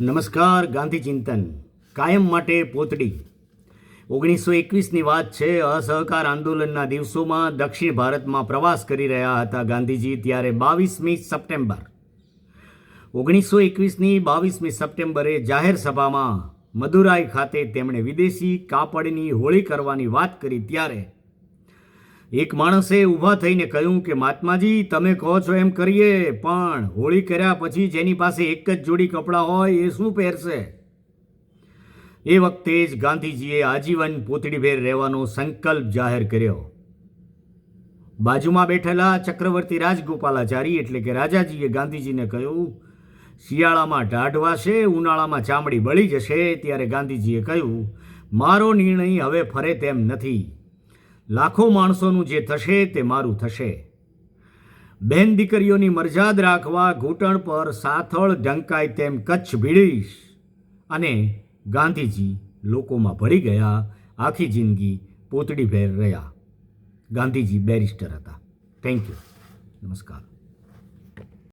નમસ્કાર, ગાંધી ચિંતન. કાયમ માટે પોતડી. ઓગણીસો એકવીસની વાત છે, અસહકાર આંદોલનના દિવસોમાં દક્ષિણ ભારતમાં પ્રવાસ કરી રહ્યા હતા ગાંધીજી ત્યારે બાવીસમી સપ્ટેમ્બર. ઓગણીસો એકવીસની બાવીસમી સપ્ટેમ્બરે જાહેર સભામાં મદુરાઈ ખાતે તેમણે વિદેશી કાપડની હોળી કરવાની વાત કરી ત્યારે એક માણસે ઊભા થઈને કહ્યું કે મહાત્માજી તમે કહો છો એમ કરીએ, પણ હોળી કર્યા પછી જેની પાસે એક જ જોડી કપડાં હોય એ શું પહેરશે? એ વખતે જ ગાંધીજીએ આજીવન પોતડીભેર રહેવાનો સંકલ્પ જાહેર કર્યો. બાજુમાં બેઠેલા ચક્રવર્તી રાજગોપાલાચારી એટલે કે રાજાજીએ ગાંધીજીને કહ્યું, શિયાળામાં ટાઢ વાશે ઉનાળામાં ચામડી બળી જશે. ત્યારે ગાંધીજીએ કહ્યું, મારો નિર્ણય હવે ફરે તેમ નથી. લાખો માણસોનું જે થશે તે મારું થશે. બહેન દીકરીઓની મરજાદ રાખવા ઘૂંટણ પર સાથળ ઢંકાય તેમ કચ્છ ભીડીશ. અને ગાંધીજી લોકોમાં ભળી ગયા, આખી જિંદગી પોતડી ભેર રહ્યા. ગાંધીજી બેરિસ્ટર હતા. થેન્ક યુ નમસ્કાર.